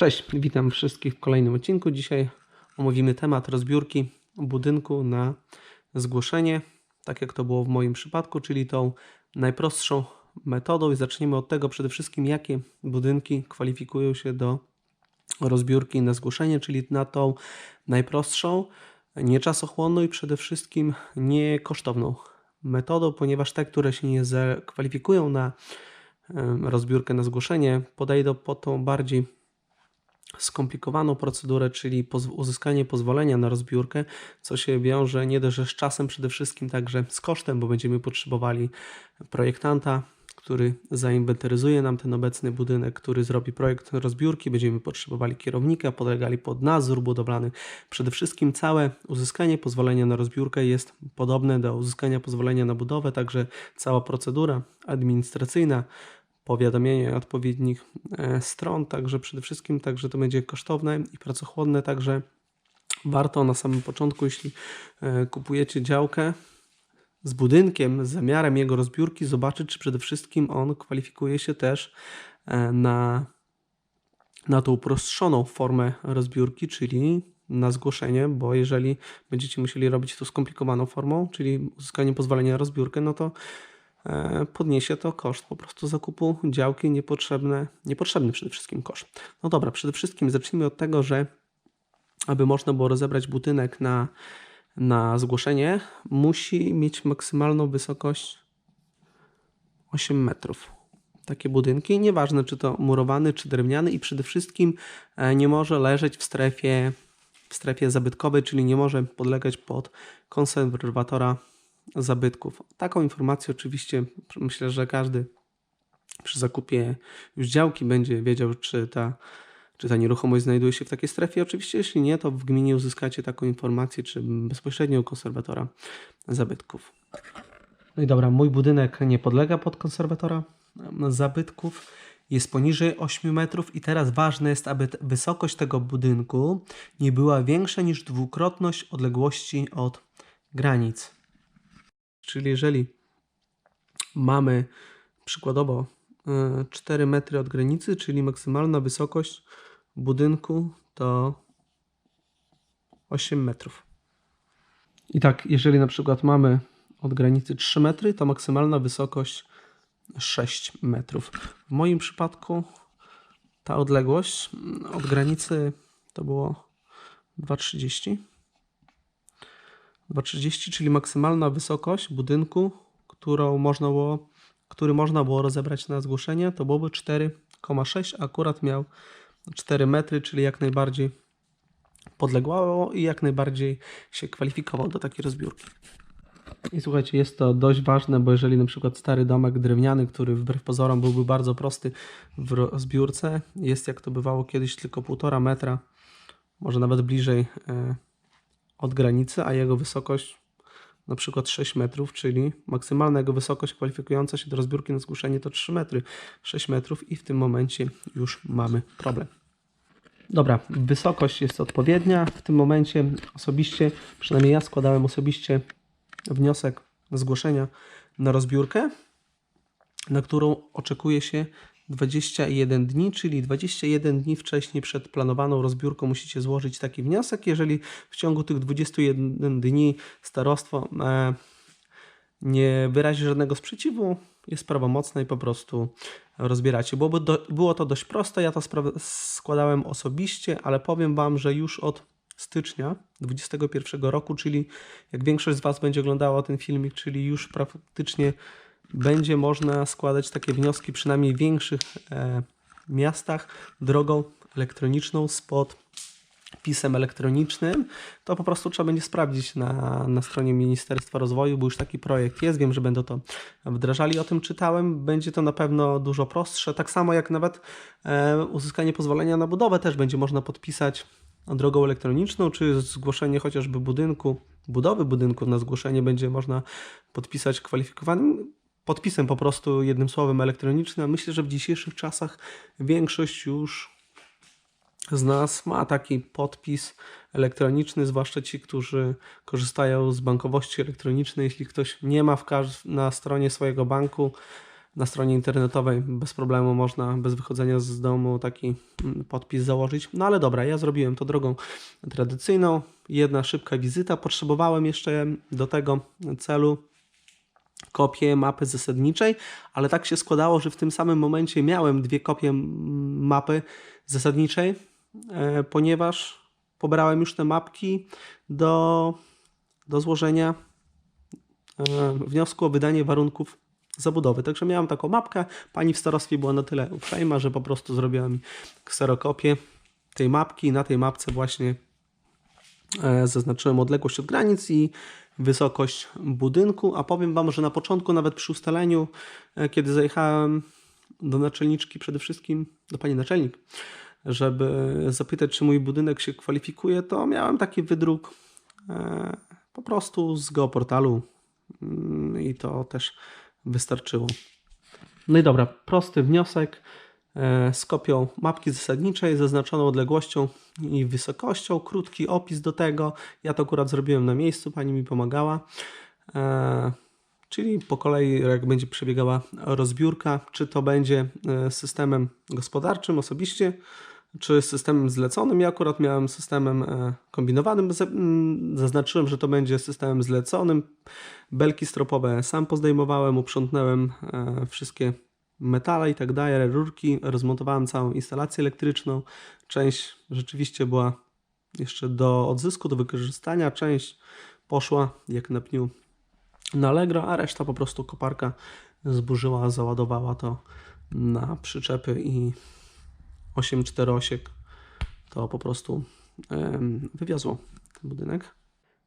Cześć, witam wszystkich w kolejnym odcinku. Dzisiaj omówimy temat rozbiórki budynku na zgłoszenie, tak jak to było w moim przypadku, czyli tą najprostszą metodą. I zaczniemy od tego przede wszystkim, jakie budynki kwalifikują się do rozbiórki na zgłoszenie, czyli na tą najprostszą, nieczasochłonną i przede wszystkim niekosztowną metodą, ponieważ te, które się nie zakwalifikują na rozbiórkę na zgłoszenie, podejdą pod tą bardziej skomplikowaną procedurę, czyli uzyskanie pozwolenia na rozbiórkę, co się wiąże nie dość, że z czasem, przede wszystkim także z kosztem, bo będziemy potrzebowali projektanta, który zainwentaryzuje nam ten obecny budynek, który zrobi projekt rozbiórki, będziemy potrzebowali kierownika, podlegali pod nadzór budowlany. Przede wszystkim całe uzyskanie pozwolenia na rozbiórkę jest podobne do uzyskania pozwolenia na budowę, także cała procedura administracyjna, powiadomienie odpowiednich e, stron, także przede wszystkim także to będzie kosztowne i pracochłonne, także warto na samym początku, jeśli e, kupujecie działkę z budynkiem, z zamiarem jego rozbiórki, zobaczyć, czy przede wszystkim on kwalifikuje się też e, na, na tą uproszczoną formę rozbiórki, czyli na zgłoszenie, bo jeżeli będziecie musieli robić to skomplikowaną formą, czyli uzyskanie pozwolenia na rozbiórkę, no to podniesie to koszt po prostu zakupu działki niepotrzebne, niepotrzebny przede wszystkim koszt. No dobra, przede wszystkim zacznijmy od tego, że aby można było rozebrać budynek na, na zgłoszenie, musi mieć maksymalną wysokość 8 metrów. Takie budynki, nieważne czy to murowany, czy drewniany i przede wszystkim e, nie może leżeć w strefie, w strefie zabytkowej, czyli nie może podlegać pod konserwatora zabytków. Taką informację oczywiście myślę, że każdy przy zakupie już działki będzie wiedział, czy ta, czy ta nieruchomość znajduje się w takiej strefie. Oczywiście, jeśli nie, to w gminie uzyskacie taką informację, czy bezpośrednio u konserwatora zabytków. No i dobra, mój budynek nie podlega pod konserwatora zabytków. Jest poniżej 8 metrów i teraz ważne jest, aby wysokość tego budynku nie była większa niż dwukrotność odległości od granic. Czyli jeżeli mamy przykładowo e, 4 metry od granicy, czyli maksymalna wysokość budynku to 8 metrów. I tak, jeżeli na przykład mamy od granicy 3 metry, to maksymalna wysokość 6 metrów. W moim przypadku ta odległość mm, od granicy to było 2,30. 2,30, czyli maksymalna wysokość budynku, którą można było, który można było rozebrać na zgłoszenie, to byłoby 4,6, a akurat miał 4 metry, czyli jak najbardziej podległało i jak najbardziej się kwalifikował do takiej rozbiórki. I słuchajcie, jest to dość ważne, bo jeżeli na przykład stary domek drewniany, który wbrew pozorom byłby bardzo prosty w rozbiórce, jest jak to bywało kiedyś tylko 1,5 metra, może nawet bliżej e, od granicy, a jego wysokość na przykład 6 metrów, czyli maksymalna jego wysokość kwalifikująca się do rozbiórki na zgłoszenie to 3 metry. 6 metrów i w tym momencie już mamy problem. Dobra, wysokość jest odpowiednia. W tym momencie osobiście, przynajmniej ja składałem osobiście wniosek zgłoszenia na rozbiórkę, na którą oczekuje się 21 dni, czyli 21 dni wcześniej przed planowaną rozbiórką musicie złożyć taki wniosek. Jeżeli w ciągu tych 21 dni starostwo e, nie wyrazi żadnego sprzeciwu, jest prawomocne i po prostu rozbieracie. Byłoby do, było to dość proste, ja to składałem osobiście, ale powiem Wam, że już od stycznia 2021 roku, czyli jak większość z Was będzie oglądała ten filmik, czyli już praktycznie będzie można składać takie wnioski przynajmniej w większych e, miastach drogą elektroniczną spod pisem elektronicznym, to po prostu trzeba będzie sprawdzić na, na stronie Ministerstwa Rozwoju, bo już taki projekt jest, wiem, że będą to wdrażali, o tym czytałem, będzie to na pewno dużo prostsze, tak samo jak nawet e, uzyskanie pozwolenia na budowę też będzie można podpisać drogą elektroniczną, czy zgłoszenie chociażby budynku, budowy budynku na zgłoszenie będzie można podpisać kwalifikowanym podpisem po prostu jednym słowem elektronicznym. Myślę, że w dzisiejszych czasach większość już z nas ma taki podpis elektroniczny, zwłaszcza ci, którzy korzystają z bankowości elektronicznej. Jeśli ktoś nie ma w na stronie swojego banku na stronie internetowej bez problemu można bez wychodzenia z domu taki mm, podpis założyć. No ale dobra, ja zrobiłem to drogą tradycyjną. Jedna szybka wizyta. Potrzebowałem jeszcze do tego celu kopię mapy zasadniczej, ale tak się składało, że w tym samym momencie miałem dwie kopie mapy zasadniczej, e, ponieważ pobrałem już te mapki do, do złożenia e, wniosku o wydanie warunków zabudowy. Także miałem taką mapkę. Pani w starostwie była na tyle uprzejma, że po prostu zrobiła mi kserokopię tej mapki. Na tej mapce właśnie e, zaznaczyłem odległość od granic i wysokość budynku, a powiem Wam, że na początku, nawet przy ustaleniu, e, kiedy zajechałem do naczelniczki, przede wszystkim do Pani Naczelnik, żeby zapytać, czy mój budynek się kwalifikuje, to miałem taki wydruk e, po prostu z geoportalu mm, i to też wystarczyło. No i dobra, prosty wniosek z kopią mapki zasadniczej, zaznaczoną odległością i wysokością, krótki opis do tego. Ja to akurat zrobiłem na miejscu, pani mi pomagała. E, Czyli po kolei, jak będzie przebiegała rozbiórka, czy to będzie e, systemem gospodarczym osobiście, czy systemem zleconym. Ja akurat miałem systemem e, kombinowanym. Zaznaczyłem, że to będzie systemem zleconym. Belki stropowe sam pozdejmowałem, uprzątnąłem e, wszystkie metale i tak dalej, rurki, rozmontowałem całą instalację elektryczną. Część rzeczywiście była jeszcze do odzysku, do wykorzystania, część poszła jak na pniu na Allegro, a reszta po prostu koparka zburzyła, załadowała to na przyczepy i 8 czterosiek to po prostu wywiozło ten budynek.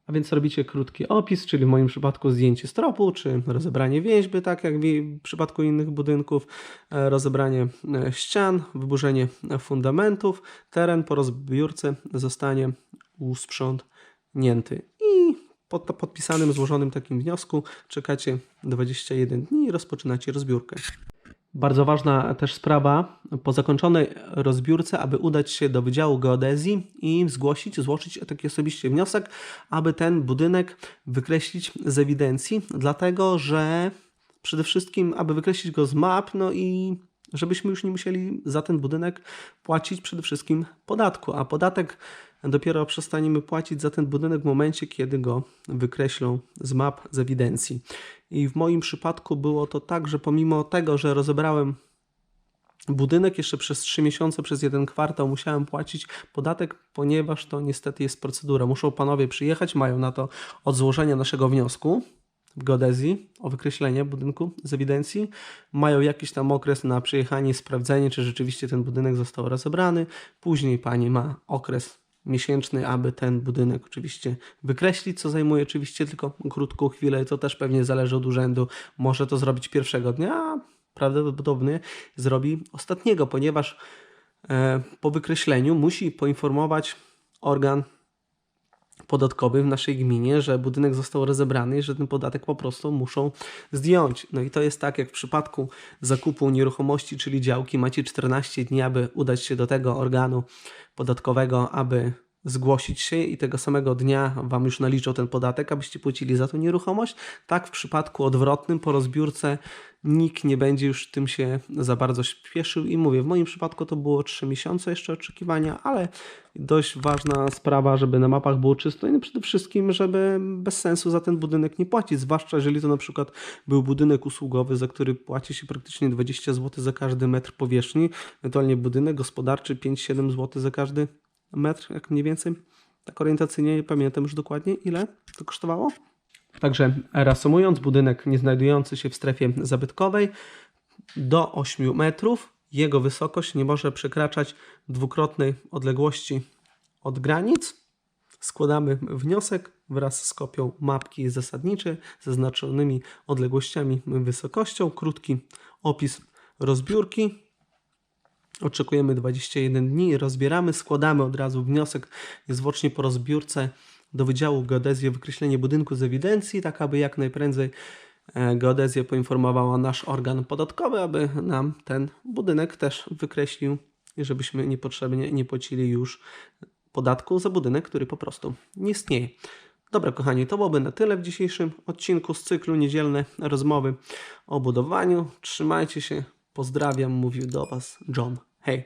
A więc robicie krótki opis, czyli w moim przypadku zdjęcie stropu, czy rozebranie więźby, tak jak w przypadku innych budynków, e, rozebranie e, ścian, wyburzenie fundamentów, teren po rozbiórce zostanie usprzątnięty. I po podpisanym, złożonym takim wniosku czekacie 21 dni i rozpoczynacie rozbiórkę. Bardzo ważna też sprawa. Po zakończonej rozbiórce, aby udać się do Wydziału Geodezji i zgłosić, złożyć taki osobiście wniosek, aby ten budynek wykreślić z ewidencji, dlatego że przede wszystkim, aby wykreślić go z map, no i żebyśmy już nie musieli za ten budynek płacić przede wszystkim podatku, a podatek dopiero przestaniemy płacić za ten budynek w momencie, kiedy go wykreślą z map, z ewidencji. I w moim przypadku było to tak, że pomimo tego, że rozebrałem budynek jeszcze przez 3 miesiące, przez jeden kwartał musiałem płacić podatek, ponieważ to niestety jest procedura. Muszą panowie przyjechać, mają na to od złożenia naszego wniosku geodezji o wykreślenie budynku z ewidencji. Mają jakiś tam okres na przyjechanie i sprawdzenie, czy rzeczywiście ten budynek został rozebrany. Później pani ma okres miesięczny, aby ten budynek oczywiście wykreślić, co zajmuje oczywiście tylko krótką chwilę. To też pewnie zależy od urzędu. Może to zrobić pierwszego dnia, prawdopodobnie zrobi ostatniego, ponieważ e, po wykreśleniu musi poinformować organ podatkowy w naszej gminie, że budynek został rozebrany i że ten podatek po prostu muszą zdjąć. No i to jest tak jak w przypadku zakupu nieruchomości, czyli działki, macie 14 dni, aby udać się do tego organu podatkowego, aby zgłosić się i tego samego dnia Wam już naliczą ten podatek, abyście płacili za tą nieruchomość. Tak w przypadku odwrotnym po rozbiórce nikt nie będzie już tym się za bardzo śpieszył i mówię, w moim przypadku to było 3 miesiące jeszcze oczekiwania, ale dość ważna sprawa, żeby na mapach było czysto i przede wszystkim, żeby bez sensu za ten budynek nie płacić, zwłaszcza jeżeli to na przykład był budynek usługowy, za który płaci się praktycznie 20 zł za każdy metr powierzchni, ewentualnie budynek gospodarczy 5-7 zł za każdy metr, jak mniej więcej. Tak orientacyjnie nie pamiętam już dokładnie, ile to kosztowało. Także reasumując, budynek nie znajdujący się w strefie zabytkowej do 8 metrów, jego wysokość nie może przekraczać dwukrotnej odległości od granic. Składamy wniosek wraz z kopią mapki zasadniczej, zaznaczonymi odległościami, wysokością, krótki opis rozbiórki. Oczekujemy 21 dni, rozbieramy, składamy od razu wniosek niezwłocznie po rozbiórce do Wydziału Geodezji wykreślenie budynku z ewidencji, tak aby jak najprędzej e, geodezja poinformowała nasz organ podatkowy, aby nam ten budynek też wykreślił i żebyśmy niepotrzebnie nie płacili już podatku za budynek, który po prostu nie istnieje. Dobra, kochani, to byłoby na tyle w dzisiejszym odcinku z cyklu Niedzielne Rozmowy o budowaniu. Trzymajcie się, pozdrawiam, mówił do Was John. Hej!